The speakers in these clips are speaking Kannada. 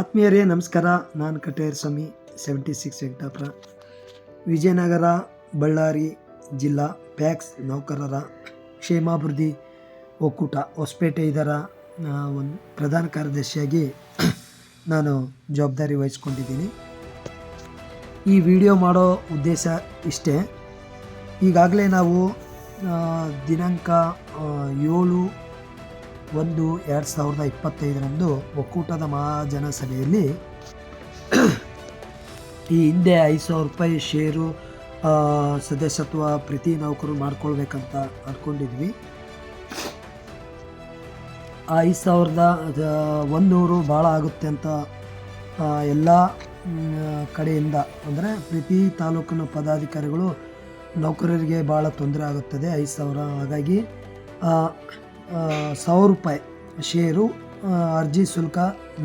ಆತ್ಮೀಯರೇ, ನಮಸ್ಕಾರ. ನಾನು ಕಟೇರ್ ಸ್ವಾಮಿ ಸೆವೆಂಟಿ ಸಿಕ್ಸ್ ವೆಂಕಟಾಪುರ. ವಿಜಯನಗರ, ಬಳ್ಳಾರಿ ಜಿಲ್ಲಾ, ಪ್ಯಾಕ್ಸ್ ನೌಕರರ ಕ್ಷೇಮಾಭಿವೃದ್ಧಿ ಒಕ್ಕೂಟ, ಹೊಸಪೇಟೆ ಇದರ ಒಂದು ಪ್ರಧಾನ ಕಾರ್ಯದರ್ಶಿಯಾಗಿ ನಾನು ಜವಾಬ್ದಾರಿ ವಹಿಸ್ಕೊಂಡಿದ್ದೀನಿ. ಈ ವಿಡಿಯೋ ಮಾಡೋ ಉದ್ದೇಶ ಇಷ್ಟೇ. ಈಗಾಗಲೇ ನಾವು ದಿನಾಂಕ ಏಳು ಒಂದು ಎರಡು ಸಾವಿರದ ಇಪ್ಪತ್ತೈದರಂದು ಒಕ್ಕೂಟದ ಮಹಾಜನ ಸಭೆಯಲ್ಲಿ ಈ ಹಿಂದೆ ಐದು ಸಾವಿರ ರೂಪಾಯಿ ಷೇರು ಸದಸ್ಯತ್ವ, ಪ್ರತಿ ನೌಕರು ಮಾಡ್ಕೊಳ್ಬೇಕಂತ ಅಂದ್ಕೊಂಡಿದ್ವಿ ಐದು ಸಾವಿರದ ಒಂದೂರು ಭಾಳ ಆಗುತ್ತೆ ಅಂತ ಎಲ್ಲ ಕಡೆಯಿಂದ, ಅಂದರೆ ಪ್ರತಿ ತಾಲೂಕಿನ ಪದಾಧಿಕಾರಿಗಳು ನೌಕರರಿಗೆ ಭಾಳ ತೊಂದರೆ ಆಗುತ್ತದೆ ಐದು ಸಾವಿರ. ಹಾಗಾಗಿ ಸಾವಿರ ರೂಪಾಯಿ. ಷೇರು ಅರ್ಜಿ ಶುಲ್ಕ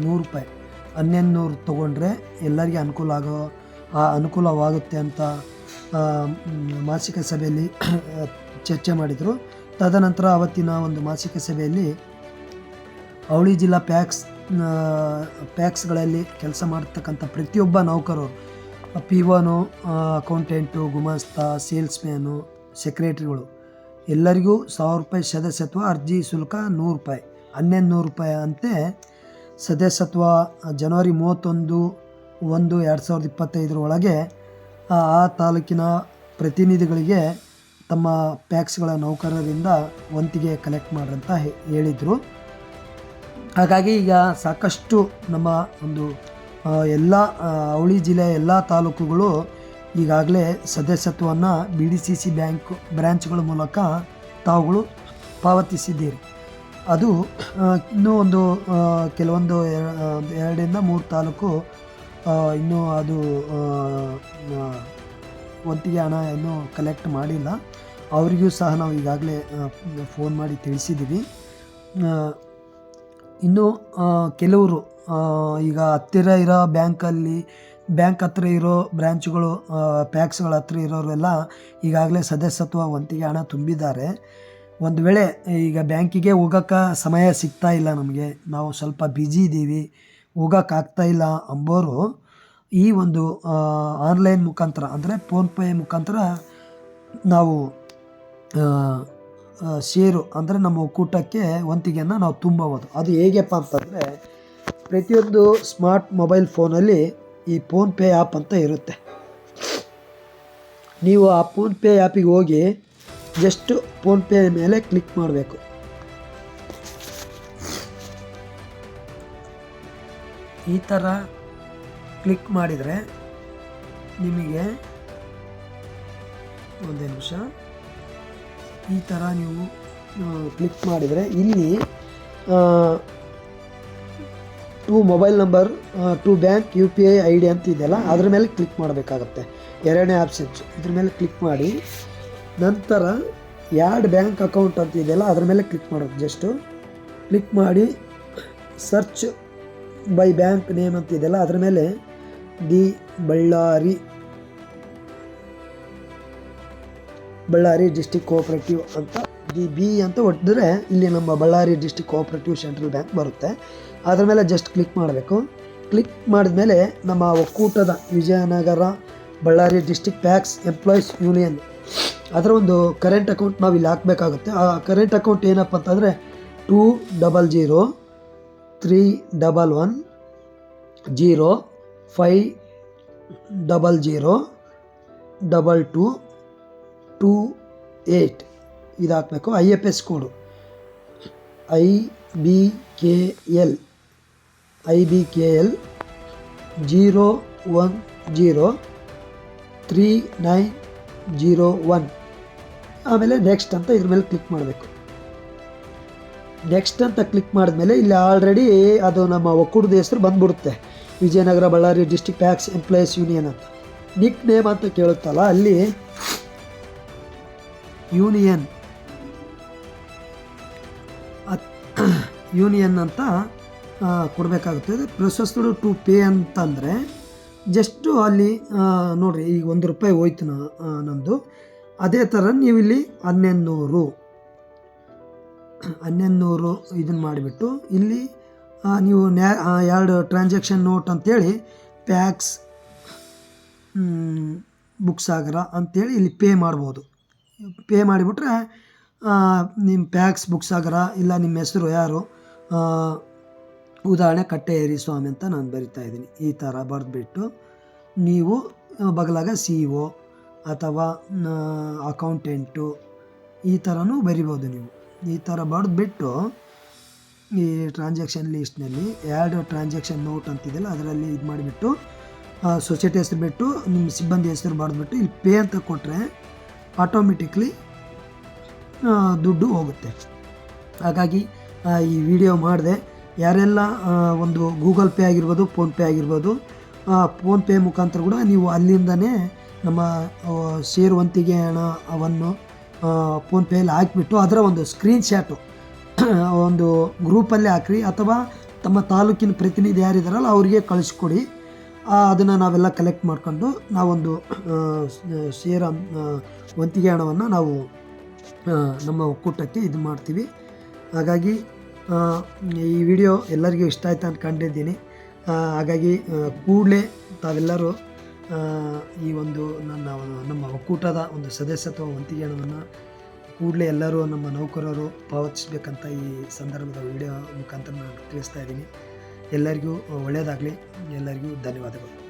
ನೂರು ರೂಪಾಯಿ. ಹನ್ನೆರಡು ನೂರು ತೊಗೊಂಡ್ರೆ ಎಲ್ಲರಿಗೆ ಅನುಕೂಲ ಆಗೋ ಅನುಕೂಲವಾಗುತ್ತೆ ಅಂತ ಮಾಸಿಕ ಸಭೆಯಲ್ಲಿ ಚರ್ಚೆ ಮಾಡಿದರು. ತದನಂತರ ಅವತ್ತಿನ ಒಂದು ಮಾಸಿಕ ಸಭೆಯಲ್ಲಿ ಅವಳಿ ಜಿಲ್ಲಾ ಪ್ಯಾಕ್ಸ್ ಪ್ಯಾಕ್ಸ್ಗಳಲ್ಲಿ ಕೆಲಸ ಮಾಡ್ತಕ್ಕಂಥ ಪ್ರತಿಯೊಬ್ಬ ನೌಕರರು, ಪಿ ಒನು ಅಕೌಂಟೆಂಟು, ಗುಮಾಸ್ತ, ಸೇಲ್ಸ್ಮ್ಯಾನು, ಸೆಕ್ರೆಟ್ರಿಗಳು ಎಲ್ಲರಿಗೂ ಸಾವಿರ ರೂಪಾಯಿ ಸದಸ್ಯತ್ವ, ಅರ್ಜಿ ಶುಲ್ಕ ನೂರು ರೂಪಾಯಿ. ಹನ್ನೊಂದು ನೂರು ರೂಪಾಯಿ ಅಂತೆ. ಸದಸ್ಯತ್ವ ಜನವರಿ ಮೂವತ್ತೊಂದು ಒಂದು ಎರಡು ಸಾವಿರದ ಇಪ್ಪತ್ತೈದರ ಒಳಗೆ, ಆ ತಾಲೂಕಿನ ಪ್ರತಿನಿಧಿಗಳಿಗೆ ತಮ್ಮ ಪ್ಯಾಕ್ಸ್ಗಳ ನೌಕರರಿಂದ ವಂತಿಗೆ ಕಲೆಕ್ಟ್ ಮಾಡ್ರಂತ ಹೇಳಿದರು. ಹಾಗಾಗಿ ಈಗ ಸಾಕಷ್ಟು ನಮ್ಮ ಒಂದು ಎಲ್ಲ ಅವಳಿ ಜಿಲ್ಲೆಯ ಎಲ್ಲ ತಾಲೂಕುಗಳು ಈಗಾಗಲೇ ಸದಸ್ಯತ್ವವನ್ನು B D C C bank ಬ್ರ್ಯಾಂಚ್ಗಳ ಮೂಲಕ ತಾವುಗಳು ಪಾವತಿಸಿದ್ದೀರಿ. ಅದು ಇನ್ನೂ ಒಂದು ಕೆಲವೊಂದು ಎರಡರಿಂದ ಮೂರು ತಾಲೂಕು ಇನ್ನೂ ಅದು ಒತ್ತಿಗೆ ಹಣ ಇನ್ನೂ ಕಲೆಕ್ಟ್ ಮಾಡಿಲ್ಲ. ಅವರಿಗೂ ಸಹ ನಾವು ಈಗಾಗಲೇ ಫೋನ್ ಮಾಡಿ ತಿಳಿಸಿದ್ದೀವಿ. ಇನ್ನು ಕೆಲವರು ಈಗ ಹತ್ತಿರ ಇರೋ ಬ್ಯಾಂಕಲ್ಲಿ ಬ್ಯಾಂಕ್ ಹತ್ರ ಇರೋ ಬ್ರ್ಯಾಂಚ್ಗಳು ಪ್ಯಾಕ್ಸ್ಗಳ ಹತ್ರ ಇರೋರೆಲ್ಲ ಈಗಾಗಲೇ ಸದಸ್ಯತ್ವ ವಂತಿಗೆ ಹಣ ತುಂಬಿದ್ದಾರೆ. ಒಂದು ವೇಳೆ ಈಗ ಬ್ಯಾಂಕಿಗೆ ಹೋಗೋಕ್ಕೆ ಸಮಯ ಸಿಗ್ತಾ ಇಲ್ಲ ನಮಗೆ, ನಾವು ಸ್ವಲ್ಪ ಬ್ಯುಸಿ ಇದ್ದೀವಿ ಹೋಗೋಕ್ಕಾಗ್ತಾ ಇಲ್ಲ ಅಂಬೋರು ಈ ಒಂದು ಆನ್ಲೈನ್ ಮುಖಾಂತರ ಅಂದರೆ ಫೋನ್ಪೇ ಮುಖಾಂತರ ನಾವು ಷೇರು ಅಂದರೆ ನಮ್ಮ ಒಕ್ಕೂಟಕ್ಕೆ ವಂತಿಗೆಯನ್ನು ನಾವು ತುಂಬಬೋದು. ಅದು ಹೇಗೆಪ್ಪ ಅಂತಂದರೆ ಪ್ರತಿಯೊಂದು ಸ್ಮಾರ್ಟ್ ಮೊಬೈಲ್ ಫೋನಲ್ಲಿ ಈ ಫೋನ್ಪೇ ಆ್ಯಪ್ ಅಂತ ಇರುತ್ತೆ. ನೀವು ಆ ಫೋನ್ಪೇ ಆ್ಯಪಿಗೆ ಹೋಗಿ ಜಸ್ಟ್ ಫೋನ್ಪೇ ಮೇಲೆ ಕ್ಲಿಕ್ ಮಾಡಬೇಕು. ಈ ಥರ ಕ್ಲಿಕ್ ಮಾಡಿದರೆ ನಿಮಗೆ ಒಂದೇ ನಿಮಿಷ. ಈ ಥರ ನೀವು ಕ್ಲಿಕ್ ಮಾಡಿದರೆ ಇಲ್ಲಿ to mobile number to bank, U P I I D ಅಂತ ಇದೆಯಲ್ಲ, ಅದ್ರ ಮೇಲೆ ಕ್ಲಿಕ್ ಮಾಡಬೇಕಾಗತ್ತೆ. ಎರಡನೇ ಆಪ್ಷನ್ಸ್ ಇದ್ರ ಮೇಲೆ ಕ್ಲಿಕ್ ಮಾಡಿ. ನಂತರ ಯಾರ್ಡ್ ಬ್ಯಾಂಕ್ ಅಕೌಂಟ್ ಅಂತ ಇದೆಯಲ್ಲ, ಅದ್ರ ಮೇಲೆ ಕ್ಲಿಕ್ ಮಾಡೋದು ಜಸ್ಟು. ಕ್ಲಿಕ್ ಮಾಡಿ, ಸರ್ಚ್ ಬೈ ಬ್ಯಾಂಕ್ ನೇಮ್ ಅಂತ ಇದೆಯಲ್ಲ, ಅದ್ರ ಮೇಲೆ the Ballari Ballari district cooperative ಅಂತ ದಿ ಬಿ ಅಂತ ಒಟ್ಟಿದ್ರೆ ಇಲ್ಲಿ ನಮ್ಮ Ballari district cooperative central bank ಬರುತ್ತೆ. ಅದರ ಮೇಲೆ ಜಸ್ಟ್ ಕ್ಲಿಕ್ ಮಾಡಬೇಕು. ಕ್ಲಿಕ್ ಮಾಡಿದ್ಮೇಲೆ ನಮ್ಮ ಒಕ್ಕೂಟದ Vijayanagara Ballari district PACS employees union ಅದರ ಒಂದು ಕರೆಂಟ್ ಅಕೌಂಟ್ ನಾವು ಇಲ್ಲಿ ಹಾಕಬೇಕಾಗುತ್ತೆ. ಆ ಕರೆಂಟ್ ಅಕೌಂಟ್ ಏನಪ್ಪ ಅಂತಂದರೆ two double zero three double one zero five double zero double two two eight ಇದು ಹಾಕಬೇಕು I F S code. I B K L. I B K L zero one zero three nine zero one. ಆಮೇಲೆ ನೆಕ್ಸ್ಟ್ ಅಂತ ಇದ್ರ ಮೇಲೆ ಕ್ಲಿಕ್ ಮಾಡಬೇಕು. ನೆಕ್ಸ್ಟ್ ಅಂತ ಕ್ಲಿಕ್ ಮಾಡಿದ್ಮೇಲೆ ಇಲ್ಲಿ ಆಲ್ರೆಡಿ ಅದು ನಮ್ಮ ಒಕ್ಕೂಟದ ಹೆಸರು ಬಂದ್ಬಿಡುತ್ತೆ. Vijayanagara, Ballari district tax employees union ಅಂತ. ನಿಕ್ ನೇಮ್ ಅಂತ ಕೇಳುತ್ತಲ್ಲ, ಅಲ್ಲಿ ಯೂನಿಯನ್ ಯೂನಿಯನ್ ಅಂತ ಕೊಡಬೇಕಾಗುತ್ತದೆ ಪ್ರೊಸೆಸ್ಡ್ ಟು ಪೇ ಅಂತಂದರೆ, ಜಸ್ಟು ಅಲ್ಲಿ ನೋಡಿರಿ, ಈಗ ಒಂದು ರೂಪಾಯಿ ಹೋಯ್ತು ನಮ್ಮದು ಅದೇ ಥರ ನೀವು ಇಲ್ಲಿ ಹನ್ನೆರಡುನೂರು ನೂರು ಹನ್ನೊಂದು ನೂರು ಇದನ್ನು ಮಾಡಿಬಿಟ್ಟು, ಇಲ್ಲಿ ನೀವು ನ್ಯಾ ಎರಡು ಟ್ರಾನ್ಸಾಕ್ಷನ್ ನೋಟ್ ಅಂತೇಳಿ ಪ್ಯಾಕ್ಸ್ ಬುಕ್ ಸಾಗರ ಅಂತೇಳಿ ಇಲ್ಲಿ ಪೇ ಮಾಡ್ಬೋದು. ಪೇ ಮಾಡಿಬಿಟ್ರೆ ನಿಮ್ಮ ಪ್ಯಾಕ್ಸ್ ಬುಕ್ಸ್ ಸಾಗರ ಇಲ್ಲ ನಿಮ್ಮ ಹೆಸರು ಯಾರು ಉದಾಹರಣೆ ಕಟ್ಟೆ ಏರಿ ಸ್ವಾಮಿ ಅಂತ ನಾನು ಬರಿತಾ ಇದ್ದೀನಿ. ಈ ಥರ ಬರೆದ್ಬಿಟ್ಟು ನೀವು ಬಗಲಾಗ ಸಿ ಒ ಅಥವಾ ಅಕೌಂಟೆಂಟು ಈ ಥರನೂ ಬರಿಬೋದು ನೀವು. ಈ ಥರ ಬರೆದ್ಬಿಟ್ಟು ಈ ಟ್ರಾನ್ಸಾಕ್ಷನ್ ಲೀಸ್ಟ್ನಲ್ಲಿ ಎರಡು ಟ್ರಾನ್ಸಾಕ್ಷನ್ ನೋಟ್ ಅಂತಿದೆಯಲ್ಲ, ಅದರಲ್ಲಿ ಇದು ಮಾಡಿಬಿಟ್ಟು ಸೊಸೈಟಿ ಹೆಸರು ಬಿಟ್ಟು, ನಿಮ್ಮ ಸಿಬ್ಬಂದಿ ಹೆಸರು ಬರೆದ್ಬಿಟ್ಟು ಇಲ್ಲಿ ಪೇ ಅಂತ ಕೊಟ್ಟರೆ ಆಟೋಮೆಟಿಕ್ಲಿ ದುಡ್ಡು ಹೋಗುತ್ತೆ. ಹಾಗಾಗಿ ಈ ವಿಡಿಯೋ ಮಾಡಿದೆ. ಯಾರೆಲ್ಲ ಒಂದು ಗೂಗಲ್ ಪೇ ಆಗಿರ್ಬೋದು ಫೋನ್ಪೇ ಆಗಿರ್ಬೋದು ಫೋನ್ಪೇ ಮುಖಾಂತರ ಕೂಡ ನೀವು ಅಲ್ಲಿಂದನೇ ನಮ್ಮ ಸೇರುವಂತಿಗೆ ಹಣ, ಅವನ್ನು ಫೋನ್ಪೇಯಲ್ಲಿ ಹಾಕಿಬಿಟ್ಟು ಅದರ ಒಂದು ಸ್ಕ್ರೀನ್ ಶಾಟು ಒಂದು ಗ್ರೂಪಲ್ಲಿ ಹಾಕ್ರಿ. ಅಥವಾ ತಮ್ಮ ತಾಲೂಕಿನ ಪ್ರತಿನಿಧಿ ಯಾರಿದ್ದಾರಲ್ಲ ಅವರಿಗೆ ಕಳಿಸ್ಕೊಡಿ. ಅದನ್ನು ನಾವೆಲ್ಲ ಕಲೆಕ್ಟ್ ಮಾಡ್ಕೊಂಡು ನಾವೊಂದು ಷೇರ ವಂತಿಗೆ ಹಣವನ್ನು ನಾವು ನಮ್ಮ ಒಕ್ಕೂಟಕ್ಕೆ ಇದು ಮಾಡ್ತೀವಿ. ಹಾಗಾಗಿ ಈ ವಿಡಿಯೋ ಎಲ್ಲರಿಗೂ ಇಷ್ಟ ಆಯ್ತು ಅಂದ್ಕೊಂಡಿದ್ದೀನಿ ಕಂಡಿದ್ದೀನಿ. ಹಾಗಾಗಿ ಕೂಡಲೇ ತಾವೆಲ್ಲರೂ ಈ ಒಂದು ನನ್ನ ನಮ್ಮ ಒಕ್ಕೂಟದ ಒಂದು ಸದಸ್ಯತ್ವ ವಂತಿಗೆ ಹಣವನ್ನು ಕೂಡಲೇ ಎಲ್ಲರೂ ನಮ್ಮ ನೌಕರರು ಪಾವತಿಸಬೇಕಂತ ಈ ಸಂದರ್ಭದ ವಿಡಿಯೋ ಮುಖಾಂತರ ನಾನು ತಿಳಿಸ್ತಾ ಇದ್ದೀನಿ. ಎಲ್ಲರಿಗೂ ಒಳ್ಳೆಯದಾಗಲಿ ಎಲ್ಲರಿಗೂ ಧನ್ಯವಾದಗಳು.